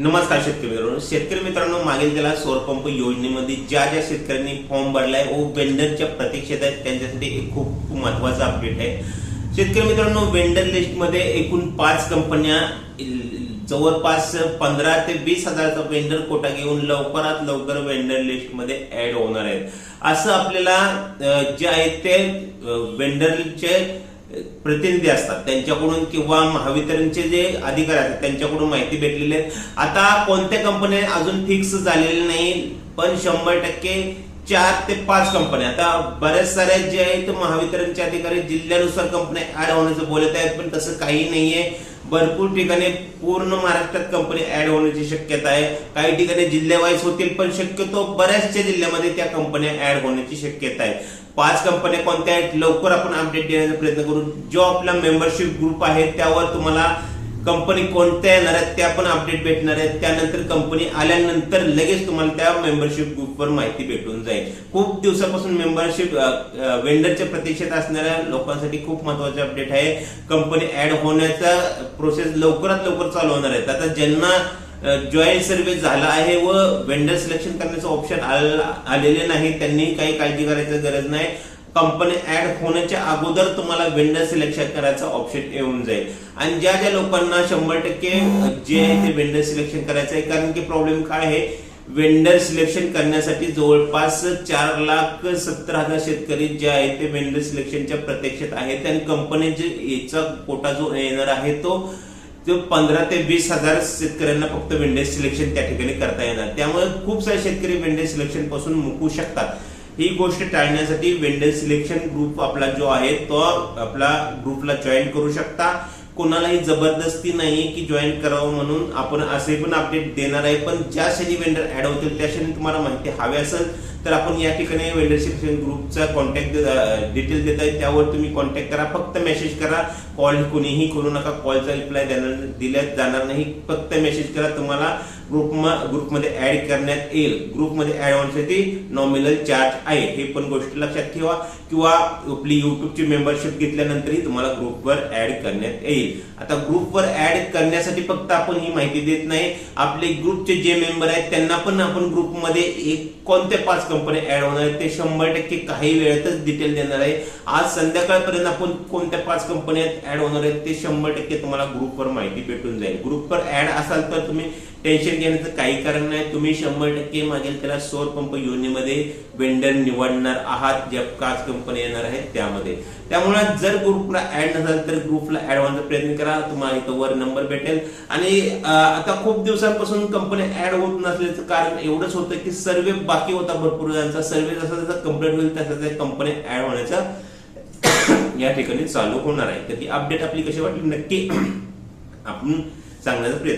नमस्कार शेतकरी मित्रांनो. शेतकरी मित्रांनो मागील त्याला सौरपंप योजनेमध्ये ज्या ज्या शेतकऱ्यांनी फॉर्म भरलाय व वेंडरच्या प्रतीक्षेत आहेत त्यांच्यासाठी एक खूप खूप महत्त्वाचा अपडेट आहे. शेतकरी मित्रांनो वेंडर लिस्टमध्ये एकूण पाच कंपन्या जवळपास पंधरा ते वीस हजारचा वेंडर कोटा घेऊन लवकरात लवकर वेंडर लिस्टमध्ये ऍड होणार आहेत. असं आपल्याला जे आहेत ते वेंडरचे प्रतिनिधी असतात. त्यांच्याकडून किंवा महावितरणचे जे अधिकारी असतात त्यांच्याकडून माहिती भेटलेली आहे. आता कोणत्या कंपन्या अजून फिक्स झालेले नाही पण शंभर टक्के चार ते पाच कंपन्या आता बऱ्याच साऱ्या जे आहेत महावितरणचे अधिकारी जिल्ह्यानुसार कंपन्या ऍड होण्याचं बोलत आहेत पण तसं काही नाहीये. भरपूर ठिकाणी पूर्ण महाराष्ट्रात कंपनी ऍड होण्याची शक्यता आहे. काही ठिकाणी जिल्ह्यावाईज होतील पण शक्यतो बऱ्याचशा जिल्ह्यामध्ये त्या कंपन्या ऍड होण्याची शक्यता आहे. पाच कंपन्या कोणत्या आहेत लवकर आपण अपडेट देण्याचा प्रयत्न करू. जो आपला मेंबरशिप ग्रुप आहे त्यावर तुम्हाला कंपनी कोणत्या येणार आहेत त्या पण अपडेट भेटणार आहेत. त्यानंतर कंपनी आल्यानंतर लगेच तुम्हाला त्या मेंबरशिप ग्रुपवर माहिती भेटून जाईल. खूप दिवसापासून मेंबरशिप वेंडरच्या प्रतीक्षेत असणाऱ्या लोकांसाठी खूप महत्त्वाचे अपडेट आहे. कंपनी ऍड होण्याचा प्रोसेस लवकरात लवकर चालू होणार आहे. आता ज्यांना जॉईंट सर्वे झाला आहे व वेंडर सिलेक्शन करण्याचं ऑप्शन आलेले नाही. त्यांनी काही काळजी करायची गरज नाही. कंपनी ऍड होण्याच्या अगोदर तुम्हाला वेंडर सिलेक्शन करायचं ऑप्शन येऊन जाईल. आणि ज्या ज्या लोकांना शंभर टक्के जे आहे ते वेंडर सिलेक्शन करायचं आहे कारण की प्रॉब्लेम काय आहे? वेंडर सिलेक्शन करण्यासाठी जवळपास चार लाख सत्तर हजार शेतकरी जे आहेत ते वेंडर सिलेक्शनच्या प्रत्यक्षात आहेत. आणि कंपनीचे याचा कोटा जो येणार आहे तो जो पंधरा ते वीस हजार शेतकऱ्यांना फक्त विंडेज सिलेक्शन त्या ठिकाणी करता येणार. त्यामुळे खूप सारे शेतकरी वेंडर सिलेक्शनपासून मुकू शकतात. ही गोष्ट टाळण्यासाठी वेंडर सिलेक्शन ग्रुप आपला जो आहे तो आपला ग्रुपला जॉईन करू शकता. कोणालाही जबरदस्ती नाही की जॉईन करावं म्हणून आपण असे पण अपडेट देणार आहे. पण ज्या क्षणी वेंडर ऍड होतील त्या क्षणी तुम्हाला माहिती हवी असेल तर आपण या ठिकाणी वेंडर ग्रुपचा कॉन्टॅक्ट डिटेल देत आहे. त्यावर तुम्ही कॉन्टॅक्ट करा. फक्त मेसेज करा. कॉल कोणीही करू नका. कॉलचा रिप्लाय देणार दिल्या जाणार नाही. फक्त मेसेज करा. तुम्हाला ग्रुप ग्रुपमध्ये ऍड करण्यात येईल. ग्रुपमध्ये ऍड होण्यासाठी नॉमिनल चार्ज आहे. हे पण गोष्ट लक्षात ठेवा. किंवा आपली युट्यूबची मेंबरशिप घेतल्यानंतरही तुम्हाला ग्रुपवर ऍड करण्यात येईल. आता ग्रुपवर ऍड करण्यासाठी फक्त आपण ही माहिती देत नाही. आपले ग्रुपचे जे मेंबर आहेत त्यांना पण आपण ग्रुपमध्ये एक कोणत्या पाच कंपन्या ऍड होणार आहेत ते शंभर टक्के काही वेळातच डिटेल देणार आहे. आज संध्याकाळपर्यंत आपण कोणत्या पाच कंपन्या ऍड होणार आहेत ते शंभर टक्के तुम्हाला ग्रुपवर माहिती भेटून जाईल. ग्रुपवर ऍड असाल तर तुम्ही टेन्शन घेण्याचं काही कारण नाही. तुम्ही शंभर टक्के मागेल त्याला सौर पंप योजनेमध्ये वेंडर निवडणार आहात ज्या काच कंपन्या येणार आहेत त्यामध्ये. त्यामुळे जर ग्रुपला ऍड नसाल तर ग्रुपला ऍड होण्याचा प्रयत्न करा. तुम्हाला इथं वर नंबर भेटेल. आणि आता खूप दिवसांपासून कंपनी ऍड होत नसल्याचं कारण एवढंच होतं की सर्वे बाकी होता भरपूर जणांचा. सर्वे जसा जसा कंप्लीट होईल तसा त्या कंपनी ऍड होण्याचा या ठिकाणी चालू होणार आहे. तर ती अपडेट आपली कशी वाटली? नक्की आपण सांगण्याचा प्रयत्न